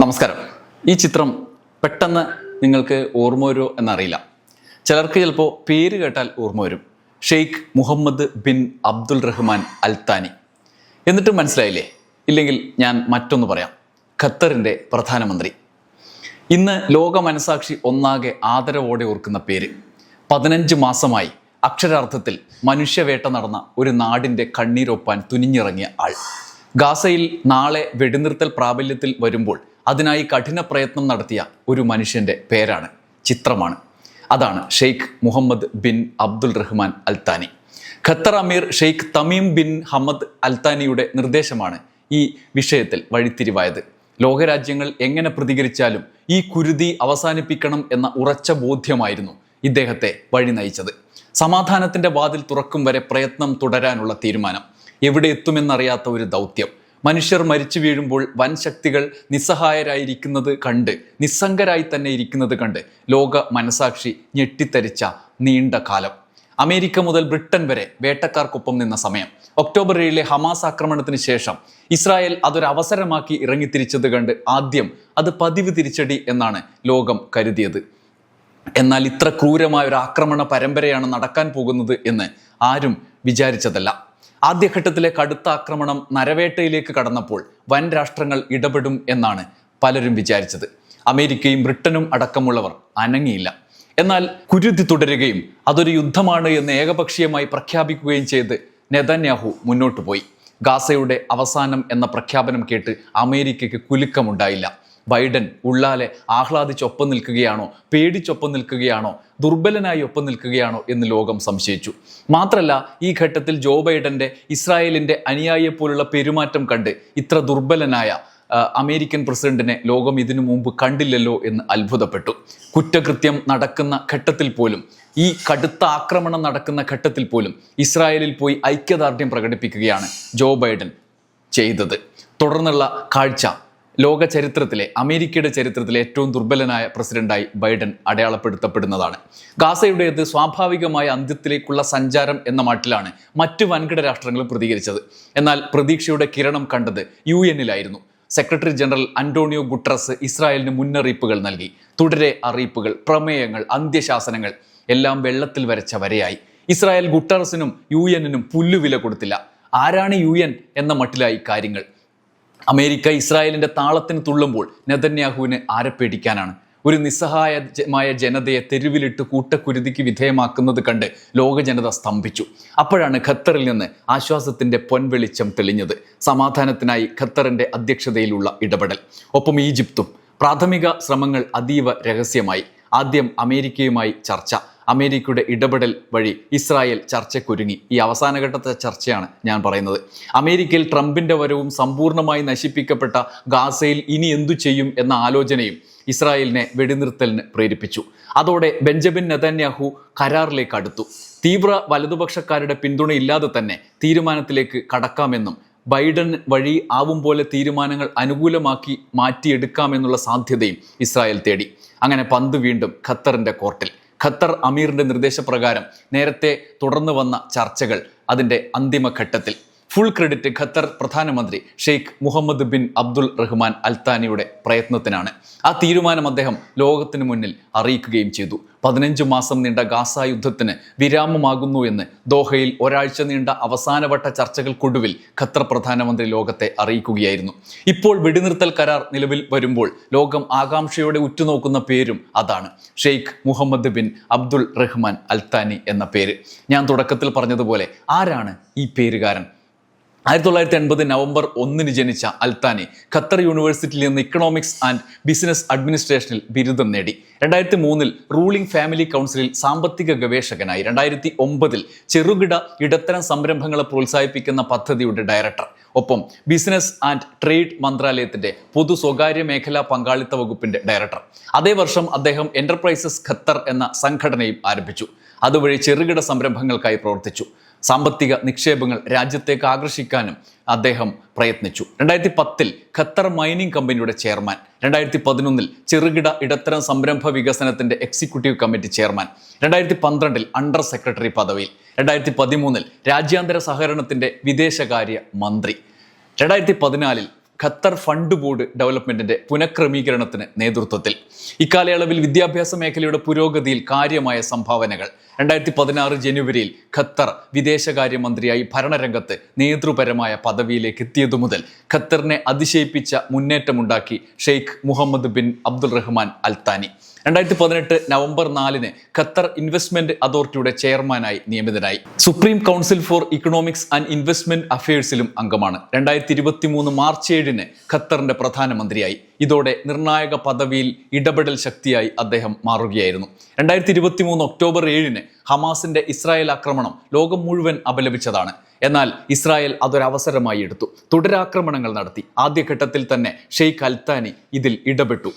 നമസ്കാരം. ഈ ചിത്രം പെട്ടെന്ന് നിങ്ങൾക്ക് ഓർമ്മ വരുമോ എന്നറിയില്ല. ചിലർക്ക് ചിലപ്പോൾ പേര് കേട്ടാൽ ഓർമ്മ വരും. Sheikh Mohammed bin Abdul Rahman Al Thani. എന്നിട്ടും മനസ്സിലായില്ലേ? ഇല്ലെങ്കിൽ ഞാൻ മറ്റൊന്ന് പറയാം. ഖത്തറിന്റെ പ്രധാനമന്ത്രി. ഇന്ന് ലോക മനസാക്ഷി ഒന്നാകെ ആദരവോടെ ഓർക്കുന്ന പേര്. പതിനഞ്ച് മാസമായി അക്ഷരാർത്ഥത്തിൽ മനുഷ്യവേട്ട നടന്ന ഒരു നാടിന്റെ കണ്ണീരൊപ്പാൻ തുനിഞ്ഞിറങ്ങിയ ആൾ. ഗാസയിൽ നാളെ വെടിനിർത്തൽ പ്രാബല്യത്തിൽ വരുമ്പോൾ അതിനായി കഠിന പ്രയത്നം നടത്തിയ ഒരു മനുഷ്യന്റെ പേരാണ് ചിത്രമാണ്. അതാണ് Sheikh Mohammed bin Abdul Rahman Al Thani. Qatar അമീർ ഷെയ്ഖ് തമീം ബിൻ ഹമ്മദ് അൽത്താനിയുടെ നിർദ്ദേശമാണ് ഈ വിഷയത്തിൽ വഴിത്തിരിവായത്. ലോകരാജ്യങ്ങൾ എങ്ങനെ പ്രതികരിച്ചാലും ഈ കുരുതി അവസാനിപ്പിക്കണം എന്ന ഉറച്ച ബോധ്യമായിരുന്നു ഇദ്ദേഹത്തെ വഴി നയിച്ചത്. സമാധാനത്തിന്റെ വാതിൽ തുറക്കും വരെ പ്രയത്നം തുടരാനുള്ള തീരുമാനം എവിടെ എത്തുമെന്നറിയാത്ത ഒരു ദൗത്യം. മനുഷ്യർ മരിച്ചു വീഴുമ്പോൾ വൻ ശക്തികൾ നിസ്സഹായരായിരിക്കുന്നത് കണ്ട് നിസ്സംഗരായി തന്നെ ഇരിക്കുന്നത് കണ്ട് ലോക മനസാക്ഷി ഞെട്ടിത്തരിച്ച നീണ്ട കാലം. അമേരിക്ക മുതൽ ബ്രിട്ടൻ വരെ വേട്ടക്കാർക്കൊപ്പം നിന്ന സമയം. ഒക്ടോബർ ഏഴിലെ ഹമാസ് ആക്രമണത്തിന് ശേഷം ഇസ്രായേൽ അതൊരു അവസരമാക്കി ഇറങ്ങിത്തിരിച്ചത് കണ്ട് ആദ്യം അത് പതിവ് തിരിച്ചടി എന്നാണ് ലോകം കരുതിയത്. എന്നാൽ ഇത്ര ക്രൂരമായ ഒരു ആക്രമണ പരമ്പരയാണ് നടക്കാൻ പോകുന്നത് എന്ന് ആരും വിചാരിച്ചതല്ല. ആദ്യഘട്ടത്തിലെ കടുത്ത ആക്രമണം നരവേട്ടയിലേക്ക് കടന്നപ്പോൾ വൻ രാഷ്ട്രങ്ങൾ ഇടപെടും എന്നാണ് പലരും വിചാരിച്ചത്. അമേരിക്കയും ബ്രിട്ടനും അടക്കമുള്ളവർ അനങ്ങിയില്ല. എന്നാൽ കുരുതി തുടരുകയും അതൊരു യുദ്ധമാണ് എന്ന് ഏകപക്ഷീയമായി പ്രഖ്യാപിക്കുകയും ചെയ്ത് നെതന്യാഹു മുന്നോട്ടു പോയി. ഗാസയുടെ അവസാനം എന്ന പ്രഖ്യാപനം കേട്ട് അമേരിക്കയ്ക്ക് കുലുക്കമുണ്ടായില്ല. ബൈഡൻ ഉള്ളാലെ ആഹ്ലാദിച്ചൊപ്പം നിൽക്കുകയാണോ? പേടിച്ചൊപ്പം നിൽക്കുകയാണോ? ദുർബലനായി ഒപ്പം നിൽക്കുകയാണോ എന്ന് ലോകം സംശയിച്ചു. മാത്രമല്ല ഈ ഘട്ടത്തിൽ ജോ ബൈഡന്റെ ഇസ്രായേലിന്റെ അനുയായിയെപ്പോലുള്ള പെരുമാറ്റം കണ്ട് ഇത്ര ദുർബലനായ അമേരിക്കൻ പ്രസിഡന്റിനെ ലോകം ഇതിനു മുമ്പ് കണ്ടില്ലല്ലോ എന്ന് അത്ഭുതപ്പെട്ടു. കുറ്റകൃത്യം നടക്കുന്ന ഘട്ടത്തിൽ പോലും ഈ കടുത്ത ആക്രമണം നടക്കുന്ന ഘട്ടത്തിൽ പോലും ഇസ്രായേലിൽ പോയി ഐക്യദാർഢ്യം പ്രകടിപ്പിക്കുകയാണ് ജോ ബൈഡൻ ചെയ്തത്. തുടർന്നുള്ള കാഴ്ച. ലോക ചരിത്രത്തിലെ അമേരിക്കയുടെ ചരിത്രത്തിലെ ഏറ്റവും ദുർബലനായ പ്രസിഡന്റായി ബൈഡൻ അടയാളപ്പെടുത്തപ്പെടുന്നതാണ്. ഗാസയുടേത് സ്വാഭാവികമായ അന്ത്യത്തിലേക്കുള്ള സഞ്ചാരം എന്ന മട്ടിലാണ് മറ്റു വൻകിട രാഷ്ട്രങ്ങളും പ്രതികരിച്ചത്. എന്നാൽ പ്രതീക്ഷയുടെ കിരണം കണ്ടത് യു എന്നിലായിരുന്നു. സെക്രട്ടറി ജനറൽ അന്റോണിയോ ഗുട്രസ് ഇസ്രായേലിന് മുന്നറിയിപ്പുകൾ നൽകി. തുടരെ അറിയിപ്പുകൾ പ്രമേയങ്ങൾ അന്ത്യശാസനങ്ങൾ എല്ലാം വെള്ളത്തിൽ വരച്ച വരെയായി. ഇസ്രായേൽ ഗുട്ടറസിനും യു എന്നിനും പുല്ലുവില കൊടുത്തില്ല. ആരാണ് യു എൻ എന്ന മട്ടിലായി കാര്യങ്ങൾ. അമേരിക്ക ഇസ്രായേലിന്റെ താളത്തിന് തുള്ളുമ്പോൾ നെതന്യാഹുവിന് ആരെ പേടിക്കാനാണ് ഒരു നിസ്സഹായമായ ജനതയെ തെരുവിലിട്ട് കൂട്ടക്കുരുതിക്ക് വിധേയമാക്കുന്നത് കണ്ട് ലോക ജനത സ്തംഭിച്ചു. അപ്പോഴാണ് ഖത്തറിൽ നിന്ന് ആശ്വാസത്തിന്റെ പൊൻവെളിച്ചം തെളിഞ്ഞത്. സമാധാനത്തിനായി ഖത്തറിന്റെ അധ്യക്ഷതയിലുള്ള ഇടപെടൽ. ഒപ്പം ഈജിപ്തും പ്രാഥമിക ശ്രമങ്ങൾ അതീവ രഹസ്യമായി. ആദ്യം അമേരിക്കയുമായി ചർച്ച. അമേരിക്കയുടെ ഇടപെടൽ വഴി ഇസ്രായേൽ ചർച്ചയ്ക്കൊരുങ്ങി ഈ അവസാനഘട്ടത്തെ ചർച്ചയാണ് ഞാൻ പറയുന്നത്. അമേരിക്കയിൽ ട്രംപിന്റെ വരവും സമ്പൂർണമായി നശിപ്പിക്കപ്പെട്ട ഗാസയിൽ ഇനി എന്തു ചെയ്യും എന്ന ആലോചനയും ഇസ്രായേലിനെ വെടിനിർത്തലിന് പ്രേരിപ്പിച്ചു. അതോടെ ബെഞ്ചമിൻ നെതന്യാഹു കരാറിലേക്ക് അടുത്തു. തീവ്ര വലതുപക്ഷക്കാരുടെ പിന്തുണയില്ലാതെ തന്നെ തീരുമാനത്തിലേക്ക് കടക്കാമെന്നും ബൈഡൻ വഴി ആവും പോലെ തീരുമാനങ്ങൾ അനുകൂലമാക്കി മാറ്റിയെടുക്കാമെന്നുള്ള സാധ്യതയും ഇസ്രായേൽ തേടി. അങ്ങനെ പന്ത് വീണ്ടും ഖത്തറിന്റെ കോർട്ടിൽ. ഖത്തർ അമീറിന്റെ നിർദ്ദേശപ്രകാരം നേരത്തെ തുടർന്നു വന്ന ചർച്ചകൾ അതിന്റെ അന്തിമഘട്ടത്തിൽ. ഫുൾ ക്രെഡിറ്റ് ഖത്തർ പ്രധാനമന്ത്രി Sheikh Mohammed bin Abdul Rahman അൽത്താനിയുടെ പ്രയത്നത്തിനാണ്. ആ തീരുമാനം അദ്ദേഹം ലോകത്തിന് മുന്നിൽ അറിയിക്കുകയും ചെയ്തു. പതിനഞ്ച് മാസം നീണ്ട ഗാസ യുദ്ധത്തിന് വിരാമമാകുന്നു എന്ന് ദോഹയിൽ ഒരാഴ്ച നീണ്ട അവസാനവട്ട ചർച്ചകൾക്കൊടുവിൽ ഖത്തർ പ്രധാനമന്ത്രി ലോകത്തെ അറിയിക്കുകയായിരുന്നു. ഇപ്പോൾ വെടിനിർത്തൽ കരാർ നിലവിൽ വരുമ്പോൾ ലോകം ആകാംക്ഷയോടെ ഉറ്റുനോക്കുന്ന പേരും അതാണ്. Sheikh Mohammed bin Abdul Rahman Al Thani എന്ന പേര്. ഞാൻ തുടക്കത്തിൽ പറഞ്ഞതുപോലെ ആരാണ് ഈ പേരുകാരൻ? ആയിരത്തി തൊള്ളായിരത്തി എൺപത് നവംബർ ഒന്നിന് ജനിച്ച അൽത്താനി ഖത്തർ യൂണിവേഴ്സിറ്റിയിൽ നിന്ന് ഇക്കണോമിക്സ് ആൻഡ് ബിസിനസ് അഡ്മിനിസ്ട്രേഷനിൽ ബിരുദം നേടി. രണ്ടായിരത്തി മൂന്നിൽ റൂളിംഗ് ഫാമിലി കൗൺസിലിൽ സാമ്പത്തിക ഗവേഷകനായി. രണ്ടായിരത്തി ഒമ്പതിൽ ചെറുകിട ഇടത്തരം സംരംഭങ്ങളെ പ്രോത്സാഹിപ്പിക്കുന്ന പദ്ധതിയുടെ ഡയറക്ടർ ഒപ്പം ബിസിനസ് ആൻഡ് ട്രേഡ് മന്ത്രാലയത്തിന്റെ പൊതു സ്വകാര്യ മേഖലാ പങ്കാളിത്ത വകുപ്പിന്റെ ഡയറക്ടർ അതേ വർഷം അദ്ദേഹം എന്റർപ്രൈസസ് ഖത്തർ എന്ന സംഘടനയും ആരംഭിച്ചു. അതുവഴി ചെറുകിട സംരംഭങ്ങൾക്കായി പ്രവർത്തിച്ചു. സാമ്പത്തിക നിക്ഷേപങ്ങൾ രാജ്യത്തേക്ക് ആകർഷിക്കാനും അദ്ദേഹം പ്രയത്നിച്ചു. രണ്ടായിരത്തി പത്തിൽ ഖത്തർ മൈനിങ് കമ്പനിയുടെ ചെയർമാൻ. രണ്ടായിരത്തി പതിനൊന്നിൽ ചെറുകിട ഇടത്തരം സംരംഭ വികസനത്തിന്റെ എക്സിക്യൂട്ടീവ് കമ്മിറ്റി ചെയർമാൻ. രണ്ടായിരത്തി പന്ത്രണ്ടിൽ അണ്ടർ സെക്രട്ടറി പദവിയിൽ. രണ്ടായിരത്തി പതിമൂന്നിൽ രാജ്യാന്തര സഹകരണത്തിന്റെ വിദേശകാര്യ മന്ത്രി. രണ്ടായിരത്തി പതിനാലിൽ ഖത്തർ ഫണ്ട് ബോർഡ് ഡെവലപ്മെന്റിന്റെ പുനഃക്രമീകരണത്തിന് നേതൃത്വത്തിൽ. ഇക്കാലയളവിൽ വിദ്യാഭ്യാസ മേഖലയുടെ പുരോഗതിയിൽ കാര്യമായ സംഭാവനകൾ രണ്ടായിരത്തി പതിനാറ് ജനുവരിയിൽ ഖത്തർ വിദേശകാര്യമന്ത്രിയായി ഭരണരംഗത്ത് നേതൃപരമായ പദവിയിലേക്ക് എത്തിയതു മുതൽ ഖത്തറിനെ അതിശയിപ്പിച്ച മുന്നേറ്റമുണ്ടാക്കി Sheikh Mohammed bin Abdul Rahman Al Thani. രണ്ടായിരത്തി പതിനെട്ട് നവംബർ നാലിന് ഖത്തർ ഇൻവെസ്റ്റ്മെന്റ് അതോറിറ്റിയുടെ ചെയർമാനായി നിയമിതനായി. Supreme council for economics and investment അഫയേഴ്സിലും അംഗമാണ്. രണ്ടായിരത്തി ഇരുപത്തി മൂന്ന് മാർച്ച് ഏഴിന് ഖത്തറിന്റെ പ്രധാനമന്ത്രിയായി. ഇതോടെ നിർണായക പദവിയിൽ ഇടപെടൽ ശക്തിയായി അദ്ദേഹം മാറുകയായിരുന്നു. രണ്ടായിരത്തി ഇരുപത്തി മൂന്ന് ഒക്ടോബർ ഏഴിന് ഹമാസിന്റെ ഇസ്രായേൽ ആക്രമണം ലോകം മുഴുവൻ അപലപിച്ചതാണ്. എന്നാൽ ഇസ്രായേൽ അതൊരവസരമായി എടുത്തു. തുടരാക്രമണങ്ങൾ നടത്തി. ആദ്യഘട്ടത്തിൽ തന്നെ ഷെയ്ഖ് അൽത്താനി ഇതിൽ ഇടപെട്ടു.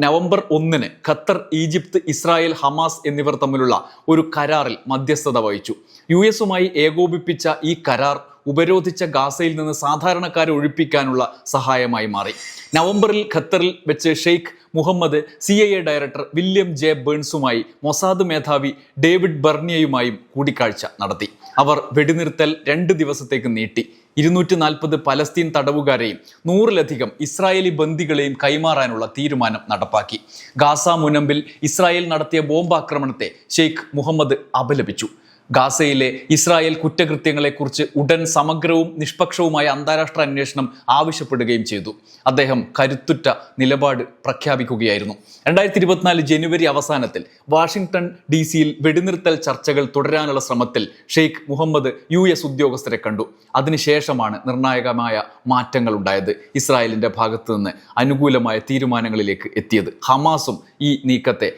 നവംബർ ഒന്നിന് ഖത്തർ ഈജിപ്ത് ഇസ്രായേൽ ഹമാസ് എന്നിവർ തമ്മിലുള്ള ഒരു കരാറിൽ മധ്യസ്ഥത വഹിച്ചു. യു എസുമായി ഏകോപിപ്പിച്ച ഈ കരാർ ഉപരോധിച്ച ഗാസയിൽ നിന്ന് സാധാരണക്കാരെ ഒഴിപ്പിക്കാനുള്ള സഹായമായി മാറി. നവംബറിൽ ഖത്തറിൽ വെച്ച് Sheikh Mohammed C I A director William J ബേൺസുമായി Mossad മേധാവി ഡേവിഡ് ബർണിയയുമായും കൂടിക്കാഴ്ച നടത്തി. അവർ വെടിനിർത്തൽ രണ്ട് ദിവസത്തേക്ക് നീട്ടി. ഇരുന്നൂറ്റി നാൽപ്പത് പലസ്തീൻ തടവുകാരെയും നൂറിലധികം ഇസ്രായേലി ബന്ദികളെയും കൈമാറാനുള്ള തീരുമാനം നടപ്പാക്കി. ഗാസ മുനമ്പിൽ ഇസ്രായേൽ നടത്തിയ ബോംബാക്രമണത്തെ ഷെയ്ഖ് മുഹമ്മദ് അപലപിച്ചു. ഗാസയിലെ ഇസ്രായേൽ കുറ്റകൃത്യങ്ങളെക്കുറിച്ച് ഉടൻ സമഗ്രവും നിഷ്പക്ഷവുമായ അന്താരാഷ്ട്ര അന്വേഷണം ആവശ്യപ്പെടുകയും ചെയ്തു. അദ്ദേഹം കരുത്തുറ്റ നിലപാട് പ്രഖ്യാപിക്കുകയായിരുന്നു. രണ്ടായിരത്തി ഇരുപത്തിനാല് ജനുവരി അവസാനത്തിൽ വാഷിംഗ്ടൺ ഡി സിയിൽ വെടിനിർത്തൽ ചർച്ചകൾ തുടരാനുള്ള ശ്രമത്തിൽ ഷെയ്ഖ് മുഹമ്മദ് യു എസ് ഉദ്യോഗസ്ഥരെ കണ്ടു. അതിനുശേഷമാണ് നിർണായകമായ മാറ്റങ്ങൾ ഉണ്ടായത്. ഇസ്രായേലിന്റെ ഭാഗത്തു നിന്ന് അനുകൂലമായ തീരുമാനങ്ങളിലേക്ക് എത്തിയത്. ഹമാസും ഈ നീക്കത്തെ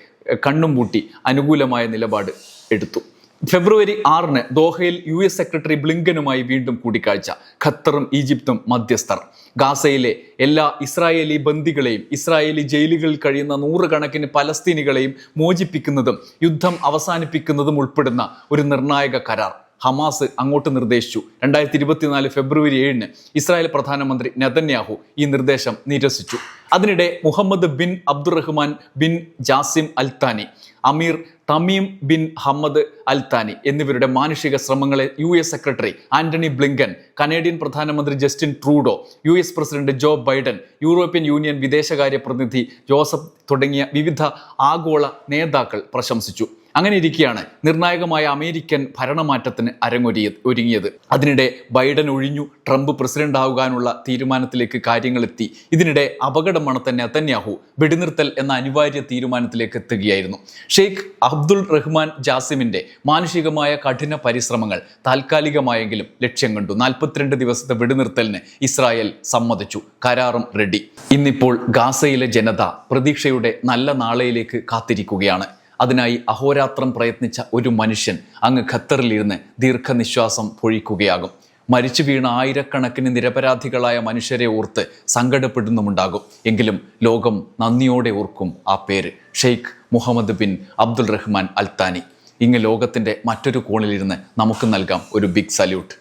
കണ്ണും പൂട്ടി അനുകൂലമായ നിലപാട് എടുത്തു. ഫെബ്രുവരി ആറിന് ദോഹയിൽ യു എസ് സെക്രട്ടറി ബ്ലിങ്കനുമായി വീണ്ടും കൂടിക്കാഴ്ച. ഖത്തറും ഈജിപ്തും മധ്യസ്ഥർ. ഗാസയിലെ എല്ലാ ഇസ്രായേലി ബന്ദികളെയും ഇസ്രായേലി ജയിലുകളിൽ കഴിയുന്ന നൂറുകണക്കിന് പലസ്തീനികളെയും മോചിപ്പിക്കുന്നതും യുദ്ധം അവസാനിപ്പിക്കുന്നതും ഉൾപ്പെടുന്ന ഒരു നിർണായക കരാർ. ഹമാസ് അങ്ങോട്ട് നിർദ്ദേശിച്ചു. രണ്ടായിരത്തി ഇരുപത്തിനാല് ഫെബ്രുവരി ഏഴിന് ഇസ്രായേൽ പ്രധാനമന്ത്രി നെതന്യാഹു ഈ നിർദ്ദേശം നിരസിച്ചു. അതിനിടെ Mohammed bin Abdulrahman bin Jassim Al Thani അമീർ Tamim bin Hamad Al Thani എന്നിവരുടെ മാനുഷിക ശ്രമങ്ങളെ U S secretary Antony Blinken Canadian പ്രധാനമന്ത്രി Justin Trudeau U S president Joe Biden European Union വിദേശകാര്യ പ്രതിനിധി ജോസഫ് തുടങ്ങിയ വിവിധ ആഗോള നേതാക്കൾ പ്രശംസിച്ചു. അങ്ങനെ ഇരിക്കെയാണ് നിർണായകമായ അമേരിക്കൻ ഭരണമാറ്റത്തിന് അരങ്ങൊരിയ ഒരുങ്ങിയത്. അതിനിടെ ബൈഡൻ ഒഴിഞ്ഞു ട്രംപ് പ്രസിഡന്റ് ആകാനുള്ള തീരുമാനത്തിലേക്ക് കാര്യങ്ങളെത്തി ഇതിനിടെ അപകടം തന്നെ നെതന്യാഹു വെടിനിർത്തൽ എന്ന അനിവാര്യ തീരുമാനത്തിലേക്ക് എത്തുകയായിരുന്നു. ഷെയ്ഖ് അബ്ദുൾ റഹ്മാൻ ജാസിമിന്റെ മാനുഷികമായ കഠിന പരിശ്രമങ്ങൾ താൽക്കാലികമായെങ്കിലും ലക്ഷ്യം കണ്ടു. നാൽപ്പത്തിരണ്ട് ദിവസത്തെ വെടിനിർത്തലിന് ഇസ്രായേൽ സമ്മതിച്ചു. കരാറും റെഡി. ഇന്നിപ്പോൾ ഗാസയിലെ ജനത പ്രതീക്ഷയുടെ നല്ല നാളെയിലേക്ക് കാത്തിരിക്കുകയാണ്. അതിനായി അഹോരാത്രം പ്രയത്നിച്ച ഒരു മനുഷ്യൻ അങ്ങ് ഖത്തറിലിരുന്ന് ദീർഘനിശ്വാസം പൊഴിക്കുകയാകും. മരിച്ചു വീണ ആയിരക്കണക്കിന് നിരപരാധികളായ മനുഷ്യരെ ഓർത്ത് സങ്കടപ്പെടുന്നുമുണ്ടാകും. എങ്കിലും ലോകം നന്ദിയോടെ ഓർക്കും ആ പേര്. Sheikh Mohammed bin Abdul Rahman Al Thani. ഇങ്ങ് ലോകത്തിന്റെ മറ്റൊരു കോണിലിരുന്ന് നമുക്ക് നൽകാം ഒരു ബിഗ് സല്യൂട്ട്.